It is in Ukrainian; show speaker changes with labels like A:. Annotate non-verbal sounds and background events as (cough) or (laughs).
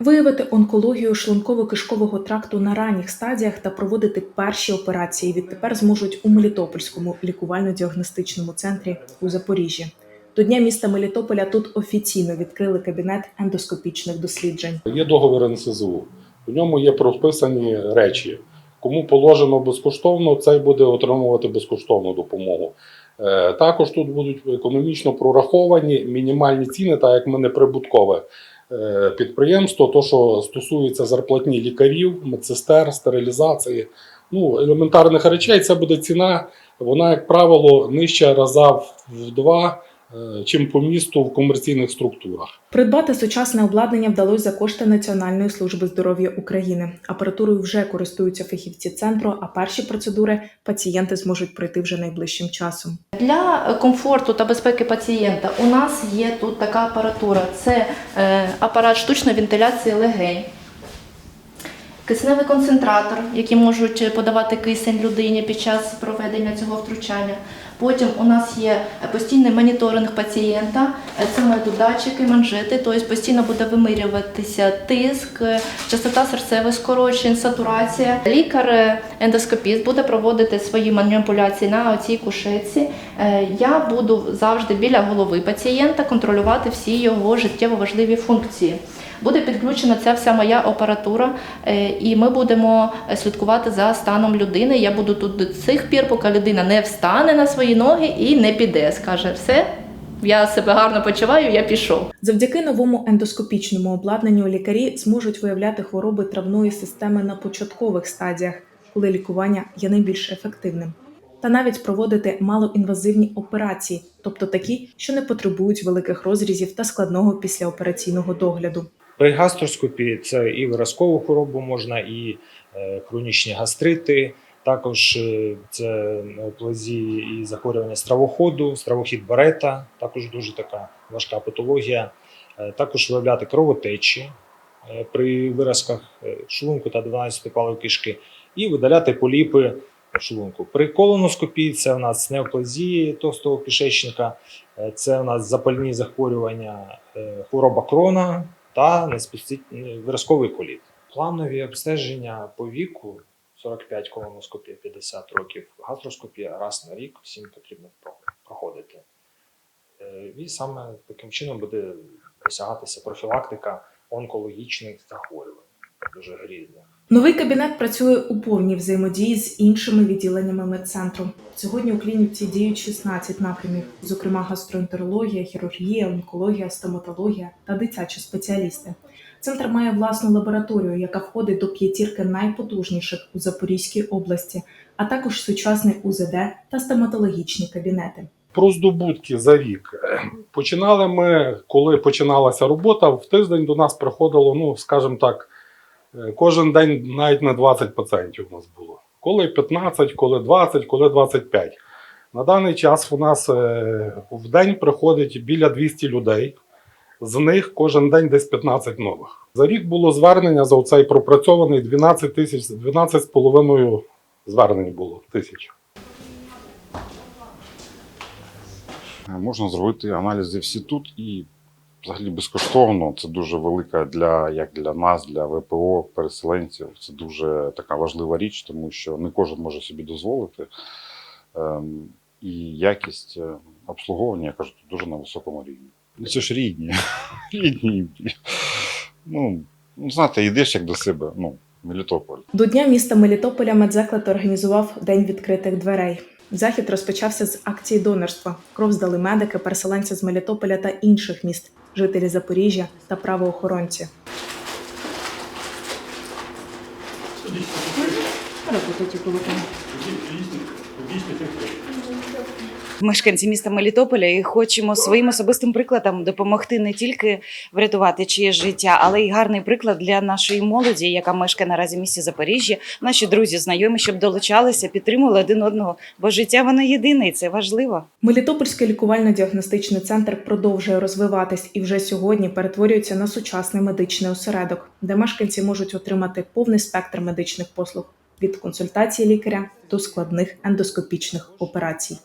A: Виявити онкологію шлунково-кишкового тракту на ранніх стадіях та проводити перші операції відтепер зможуть у Мелітопольському лікувально-діагностичному центрі у Запоріжжі. До дня міста Мелітополя тут офіційно відкрили кабінет ендоскопічних досліджень.
B: Є договір НСЗУ. У ньому є прописані речі. Кому положено безкоштовно, цей буде отримувати безкоштовну допомогу. Е, Також тут будуть економічно прораховані мінімальні ціни, так як ми не прибуткове підприємство, то що стосується зарплатні лікарів, медсестер, стерилізації, ну, елементарних речей, це буде ціна, вона, як правило, нижча раза в два, е, чим по місту в комерційних структурах.
A: Придбати сучасне обладнання вдалося за кошти Національної служби здоров'я України. Апаратурою вже користуються фахівці центру, а перші процедури пацієнти зможуть пройти вже найближчим часом.
C: Для комфорту та безпеки пацієнта у нас є тут така апаратура. Це е, апарат штучної вентиляції легень, кисневий концентратор, який можуть подавати кисень людині під час проведення цього втручання. Потім у нас є постійний моніторинг пацієнта, Е, це мають датчики, манжети, тобто постійно буде вимірюватися тиск, е, частота серцевих скорочень, сатурація. Лікар-ендоскопіст буде проводити свої маніпуляції на цій кушетці. Е, Я буду завжди біля голови пацієнта контролювати всі його життєво важливі функції. Буде підключена ця вся моя апаратура, е, і ми будемо е, слідкувати за станом людини. Я буду тут до цих пір, поки людина не встане на свої ноги і не піде. Скаже, все, я себе гарно почуваю, я пішов.
A: Завдяки новому ендоскопічному обладнанню лікарі зможуть виявляти хвороби травної системи на початкових стадіях, коли лікування є найбільш ефективним, та навіть проводити малоінвазивні операції, тобто такі, що не потребують великих розрізів та складного післяопераційного догляду.
D: При гастроскопії це і виразкову хворобу можна, і е, хронічні гастрити. Також е, це неоплазії і захворювання стравоходу, стравохід барета, також дуже така важка патологія. Е, Також виявляти кровотечі при виразках шлунку та 12 палив кишки, і видаляти поліпи шлунку. При колоноскопії це у нас неоплазії товстого кишечника, це у нас запальні захворювання, хвороба крона та неспецифічний виразковий коліт. Планові обстеження по віку 45 колоноскопія 50 років, гастроскопія раз на рік всім потрібно проходити. Е, І саме таким чином буде досягатися профілактика онкологічних захворювань, дуже грізних.
A: Новий кабінет працює у повній взаємодії з іншими відділеннями медцентру. Сьогодні у клініці діють 16 напрямів, зокрема гастроентерологія, хірургія, онкологія, стоматологія та дитячі спеціалісти. Центр має власну лабораторію, яка входить до п'ятірки найпотужніших у Запорізькій області, а також сучасний УЗД та стоматологічні кабінети.
B: Про здобутки за рік. Починали ми, коли починалася робота, в тиждень до нас приходило, ну, скажімо так, кожен день навіть не 20 пацієнтів у нас було. Коли 15, коли 20, коли 25. На даний час у нас е, в день приходить біля 200 людей. З них кожен день десь 15 нових. За рік було звернення за оцей пропрацьований 12 тисяч, 12,5 звернень було тисяч.
E: Е, Можна зробити аналізи всі тут і взагалі безкоштовно. Це дуже велика для як для нас, для ВПО, переселенців. Це дуже така важлива річ, тому що не кожен може собі дозволити. Ем, І якість е, обслуговування, я кажу, дуже на високому рівні. Ну, це ж рідні. (laughs) рідні. Ну, ну, знаєте, йдеш як до себе, ну, Мелітополь.
A: До дня міста Мелітополя медзаклад організував День відкритих дверей. Захід розпочався з акції донорства. Кров здали медики, переселенці з Мелітополя та інших міст, жителі Запоріжжя та правоохоронці.
F: Мешканці міста Мелітополя і хочемо своїм особистим прикладом допомогти не тільки врятувати чиєсь життя, але й гарний приклад для нашої молоді, яка мешкає наразі в місті Запоріжжя. Наші друзі, знайомі, щоб долучалися, підтримували один одного, бо життя воно єдине, і це важливо.
A: Мелітопольський лікувально-діагностичний центр продовжує розвиватись і вже сьогодні перетворюється на сучасний медичний осередок, де мешканці можуть отримати повний спектр медичних послуг від консультації лікаря до складних ендоскопічних операцій.